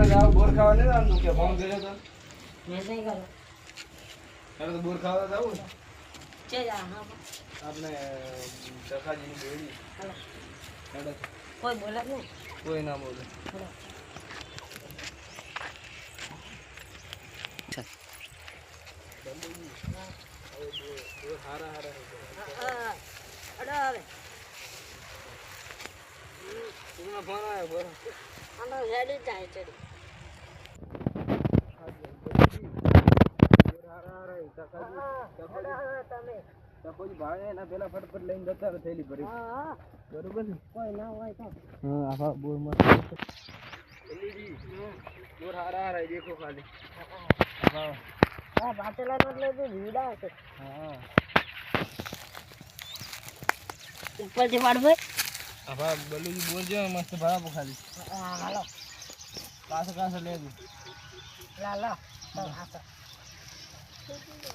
આપણે જાવ બોર ખાવા નહીં જવાનું કે ફોન કર્યો તો મેં નહીં કર્યો ત્યારે તો બોર ખાવા જવું ને છે જા હા આપણે ચખાજીની બેડી હેડો. કોઈ બોલે નહીં કોઈ ના બોલે. હારા હારા હા, અડા આવે ફોન આવ્યો બોર આનો રેડી થાય ચડી ચકોજી ભાઈ એના પેલા ફટફટ લઈને જતા હા હા. બરોબર ને? કોઈ ના હોય તો. હા આખા બોર એલઈડી બોર હારા હારા દેખો ખાલી. હા. એટલે તો ભીડા છે હા. ઉપરથી પાડવે આભા બલુજી બોર જો મસ્ત ભરાવો ખાલી. હા હાલો. કાસે કાસે લેજો. લા લા તો હા તો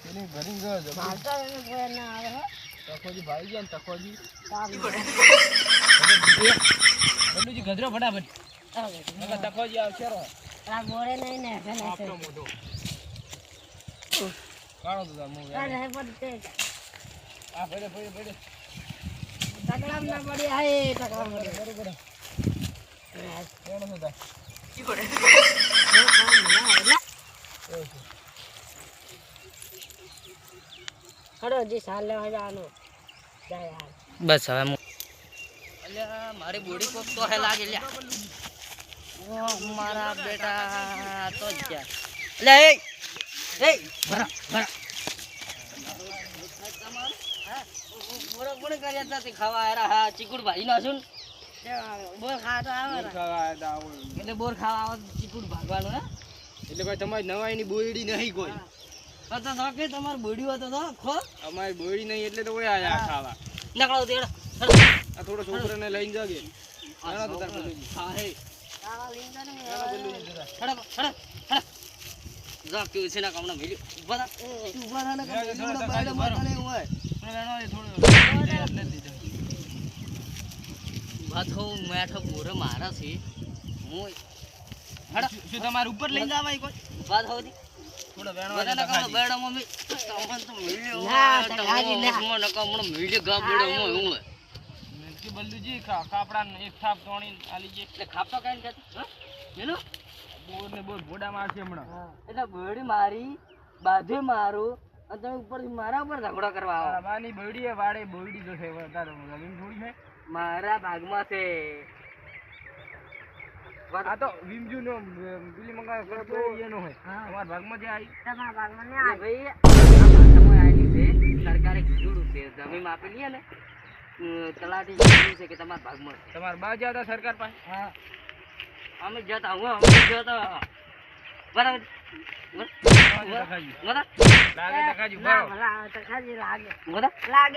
એની ભરી ગયો જબરી. મારતા એને કોઈ ના આવે તકોજી ભાઈ ગયા ને તકોજી કામ ગધરો છે છે કાળો તો મો આ પડે પડે પડે તકલામ ના પડી આય તકલામ પડી બરોબર કોણ હતા ખડો જી સાલ લેવા જવાનું યાર બસ હવે હું અલ્યા મારી બોડી કોક તો હે લાગે લ્યા. ઓ મારા બેટા તો જ ગયા અલ્યા એ એ ભરા ભરા. બોરો બોરો કર્યા તા તે ખાવા આરા હા ચીકુડ ના છું બોર ખાવા તો આવે. એટલે બોર ખાવા આવે ચીકુડ ભાગવાનું હે? એટલે ભાઈ તમારી નવાઈની બોયડી નહીં કોઈ. તો કે તમારે બોડી હતો તો તો ખો. અમારી બોડી નહીં એટલે તો કોઈ આયા ખાવા. નકળો તેડો આ થોડો છોકરાને લઈને જાગે આના તો તાર બોલી હા હે. આ લઈને જાને બલુજી જરા. હડો હડો જા કે છે ના કામના મેલ્યો. ઊભા થા. ઊભા થા ને કે કામ બાયડો ભરો. હોય. થોડો નાનો થોડો દીધો. મેઠો મોરે મારા છે. હું હડો શું- તમાર ઉપર લઈને જાવાય કોઈ? ઊભા થો મારી બાધે મારું અને તમે ઉપરથી મારા ઉપર ઝઘડો કરવા આવો. બોયડી એ વાડે બોયડી જો છે થોડી છે? મારા ભાગમાં છે. આ તો વિમજુ નો બિલી મંગા કરે તો એ નો હોય. તમારા ભાગમાં જે આવી. તમારા ભાગમાં ને આ ભાઈ આ આવી છે સરકારે કીધું છે જમીન આપી લીએ ને. અમ, તલાટી કીધું છે કે તમારા ભાગમાં તમારા બા જ્યાં હતા સરકાર પાસે? હા. અમે જતા હું અમે જતા બરાબર. લાગે લાગે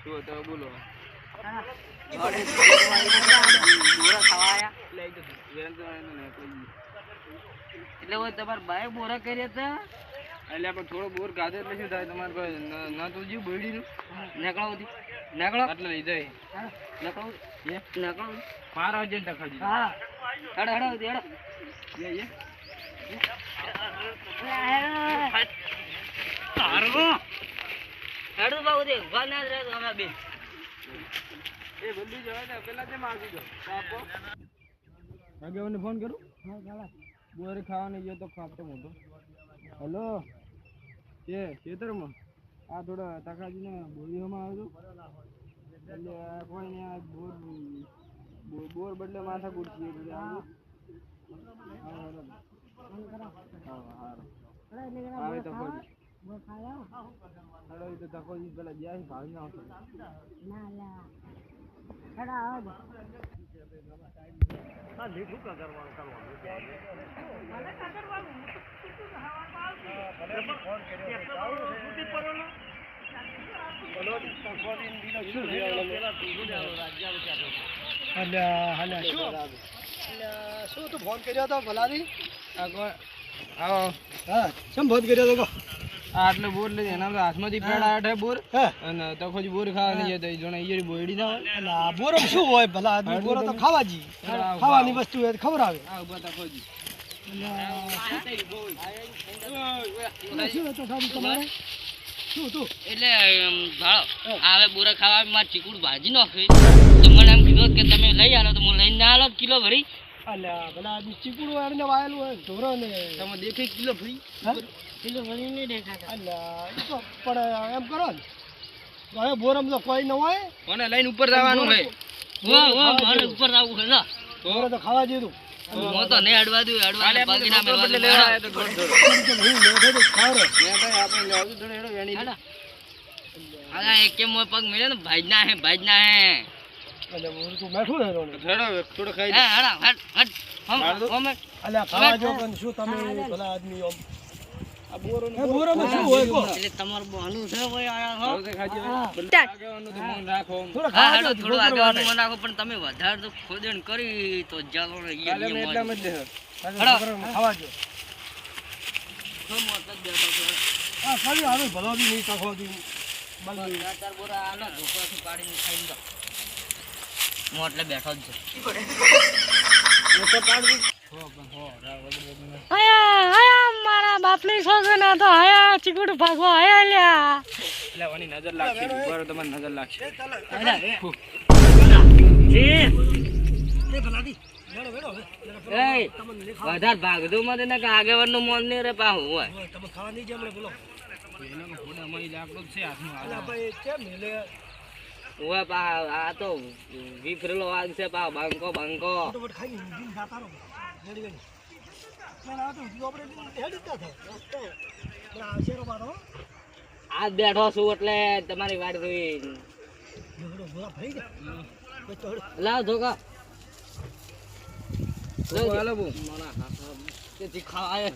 શું તો બોલો. એટલે હોય તમારે બાએ બોરા કર્યા હતા? એટલે આપણે થોડો બોર ગાધે એટલે શું થાય? તમારે ભાઈ ન- તો જીવ બોયડીનું નીકળો હતી નીકળો. એટલે લઈ જાય. નીકળો. એ નીકળો. મારો છે ને ખાજી હા. હડ હેડો હડ. એ એ તારો હેડો બાબુ દે ઊભા ના રહે અમે બે. એ બદલી જવાય ને પેલા જે માગી દો આપો આગેવાને ફોન કરું? બોર ખાવાની ગયો તો ખાપતો મોટો. હેલો? એ ખેતરમાં? આ થોડા તાકાજીને બોરીઓમાં આવજો એટલે આ કોઈ ને આ બોર બોર બદલે માથા કૂટતી એટલે આવજો હા, હા હા, તો તકોજી પેલા જ્યાં છે ભાગીને આવશે. ના લા હેડો આવો શું તું ફોન કર્યો હતો ભલાની હા હા શું ફોન કર્યો હતો આટલે બોર લઈ એના તો હાથમાંથી પેડ આવ્યા છે બોર. અને તો ખોજ બોર ખાવાની છે તો ઈ જોણે ઈયરી બોયડી ના હોય. બોર આ શું હોય? ભલા આદમી બોરો તો ખાવા જી. ખાવાની વસ્તુ હોય ખબર આવે. આ ઊભા તા ખોજી એટલે આવે બોરા ખાવા મારે ચીકુડ ભાજી નાખે તો મને એમ કીધું કે તમે લઈ આવો તો હું લઈને ના આલો કિલો ભરી. અલ્યા પેલા ચીકુડું હોય એને વાયેલું હોય ઢોરો ને. તમે દેખે કિલો ફ્રી પેલું વળી નહીં દેખાતા. અલ્યા એ તો પણ એમ કરો ને. હવે બોરમ તો કોઈ ન હોય. લઈને ઉપર જવાનું છે વાહ વાહ મારે ઉપર ના બોરો તો ખાવા દીધું હું તો નહીં અડવા દઉં અડવા બાકી ના મેળવા દઉં. તો થોડું થોડું. હું લેઠે તો ખાવ રે મેં ભાઈ આપણે લેવું થોડું હેડો. વેણી હાલો. હાલા, એક કે મોય પગ મળ્યો ને? ભાજના હે ભાજના હે. એટલે હું બેઠું ને રોણે હેડો થોડો ખાઈ હે, હાલા, હટ, હટ. હમ, મારું તો- હમ. અલ્યા ખાવા જો પણ શું તમે ભલા આદમી આમ. આ બોરો એ બોરામાં શું હોય કહો એટલે તમારું બહાનું છે ભાઈ આયા હો. આગેવાનું તો મન રાખો થોડા ખાવા હાલો, જો થોડું રાખો, પણ તમે વધારે તો ખોદણ કરી તો ચાલો ને ઈ. છોકરાઓને ખાવા જો તો ખાલી આવે ભલો બી નહીં કાખો દી. બસ ચાર ચાર બોરા આલો, ઢોકળાથી પાડીને ખાઈને જાઓ. હું એટલે બેઠો જ છું. આયા આયા મારા બાપની છોકરા તો હયા ચીકુડ ભાગવા આયા લ્યા. એટલે વાની નજર લાગશે ઉપર તમારે નજર લાગશે. વધારે ભાગતું મને ને કે આગેવાનનું મોન નહીં રે પાહું હોય. તમે ખાવા નહીં જમણે બોલો. છે હાથમાં. અલ્યા કેમ એટલે હોય પા આ તો વિફરેલો વાગ છે પા બાંકો બાંકો ફટાફટ ખાઈ જાતા રહો રેડી તો આ બેઠો છું એટલે તમારી વાડ જોઈ તો. લાવ ધોકા તો. તેથી ખાવાય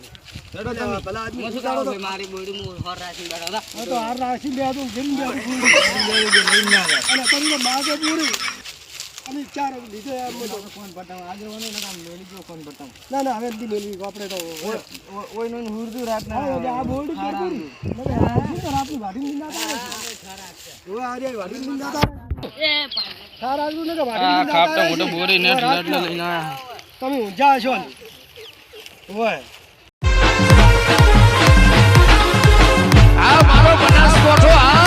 હેડો તમે ભલા આદમી હું શું કરું ભાઈ મારી બોડી હું હોર રાખીને બેઠો હતા તો હાર રાખી બે તો જીમ બે અને તમને માગે પૂરી. અને ચાર લીધો એમ તો પટાવ આગેવાનો ને કામ મેલી ગયો કોણ પટાવ ના ના હવે નથી મેળવી આપણે તો ઓયનું હુરદું રાત ના આ બોર્ડ પૂરી. મને આ આપની વાડી નિંદા તારે ઓય આરે વાડી નિંદા તારે એ પા- આજુ ને વાડી આ નિંદા ખાપતા મોટો બોરી નેટ લઈને તમે ઊંઝા છો ને. ઓય આ મારો બનાસકોઠો આ